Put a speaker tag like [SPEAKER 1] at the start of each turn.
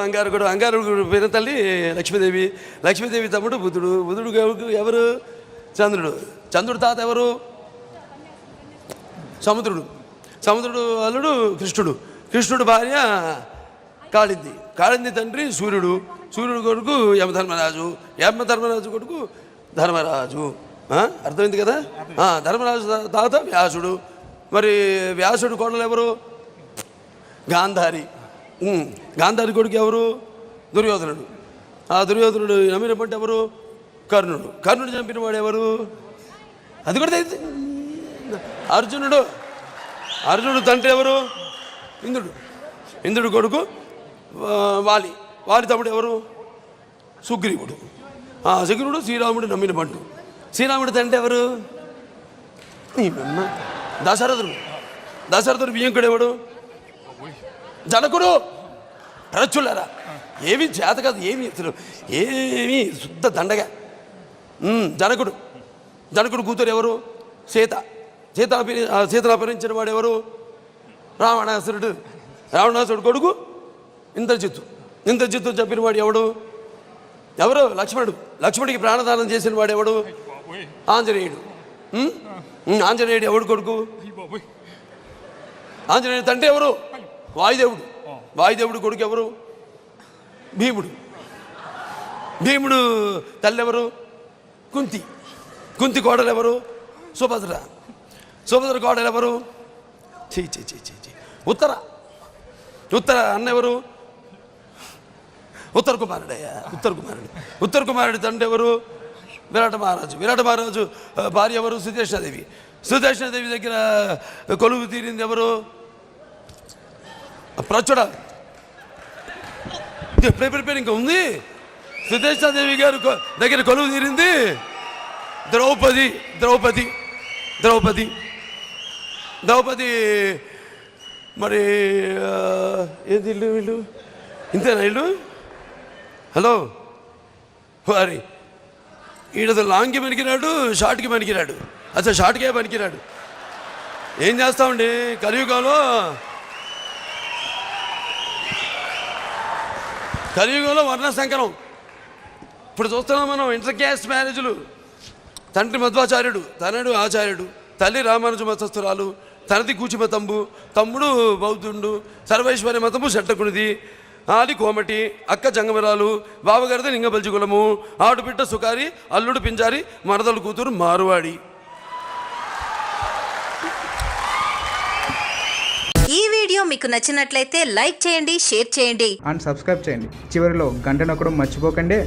[SPEAKER 1] అంగారకుడు అంగారకుడు పేరు తల్లి లక్ష్మీదేవి. లక్ష్మీదేవి తమ్ముడు బుద్ధుడు బుద్ధుడు ఎవరు- ఎవరు? చంద్రుడు. చంద్రుడు తాత ఎవరు? సముద్రుడు. సముద్రుడు అల్లుడు కృష్ణుడు. కృష్ణుడు భార్య కాళింది. కాళింది తండ్రి సూర్యుడు. సూర్యుడు కొడుకు యమధర్మరాజు. యమధర్మరాజు కొడుకు ధర్మరాజు. అర్థమైంది కదా? ఆ, ధర్మరాజు తాత వ్యాసుడు. మరి వ్యాసుడు కోడలు ఎవరు? గాంధారి. గాంధారి కొడుకు ఎవరు? దుర్యోధనుడు. ఆ దుర్యోధనుడు నమ్మిన పంట ఎవరు? కర్ణుడు. కర్ణుడు చంపిన వాడు ఎవరు? అది కూడా అర్జునుడు. అర్జునుడు తండ్రి ఎవరు? ఇంద్రుడు. ఇంద్రుడు కొడుకు వాలి. వాలి తమ్ముడు ఎవరు? సుగ్రీవుడు. ఆ సుగ్రీవుడు శ్రీరాముడు నమ్మిన పంటు శ్రీరాముడు తండ్రి ఎవరు. దశరథుడు. దశరథుడు బియ్యంకుడు ఎవడు? జనకుడు. ప్రచులరా ఏమి చేత కాదు ఏమి అసలు ఏమి శుద్ధ దండగా. జనకుడు. జనకుడు కూతురు ఎవరు? సీత. సీత సీతను అపహరించిన వాడు ఎవరు? రావణాసురుడు. రావణాసురుడు కొడుకు ఇంద్రజిత్తు. ఇంద్రజిత్తు చెప్పిన వాడు ఎవడు? ఎవరు? లక్ష్మణుడు. లక్ష్మణుడికి ప్రాణదానం చేసిన వాడు ఎవడు? ఆంజనేయుడు. ఆంజనేయుడు ఎవడు కొడుకు? ఆంజనేయుడు తండ్రి ఎవరు? వాయుదేవుడు. వాయుదేవుడు కొడుకు ఎవరు? భీముడు. భీముడు తల్లి ఎవరు కుంతి. కుంతి కోడలు ఎవరు సుభద్ర. సుభద్ర కోడలు ఎవరు చీ చీ చీ చీ చీ ఉత్తర. ఉత్తర అన్న ఎవరు ఉత్తర కుమారుడయ్యా. ఉత్తర కుమారుడు. ఉత్తర కుమారుడు తండ్రి ఎవరు? విరాట మహారాజు. విరాట మహారాజు భార్య ఎవరు? సుదేష్ణాదేవి సుదేష్ణాదేవి దగ్గర కొలువు తీరింది ఎవరు? ప్రచుడ ప్రిపేర్ ఇంకా ఉంది. సుదేష్ణాదేవి గారు దగ్గర కొలువు తీరింది. ద్రౌపది ద్రౌపది ద్రౌపది ద్రౌపది మరి ఏది ఇల్లు వీళ్ళు? ఇంతేనా ఇల్లు హలో? వారి ఈడతో లాంగ్కి పనికిరాడు షార్ట్కి పనికిరాడు. అసలు షార్ట్కే పనికిరాడు. ఏం చేస్తామండి కలియుగంలో కలియుగంలో వర్ణ సంకరం. ఇప్పుడు చూస్తున్నాం మనం ఇంటర్ క్యాస్ట్ మ్యారేజ్లు. తండ్రి మధ్వాచార్యుడు తనడు ఆచార్యుడు తల్లి రామానుజ మతస్థురాలు తనది కూచిమ తంబు తమ్ముడు బౌద్ధుండు సర్వేశ్వరి మతము శట్టకునిది ఆది కోమటి అక్క జంగమరాలు బావగారిది లింగబల్జికులము ఆడుబిడ్డ సుకారి అల్లుడు పింజారి మరదలు కూతురు మారువాడి.
[SPEAKER 2] ఈ వీడియో మీకు నచ్చినట్లయితే లైక్ చేయండి షేర్ చేయండి.
[SPEAKER 3] అండ్ సబ్స్క్రైబ్ చేయండి. చివరిలో గంట నొక్కడం మర్చిపోకండి.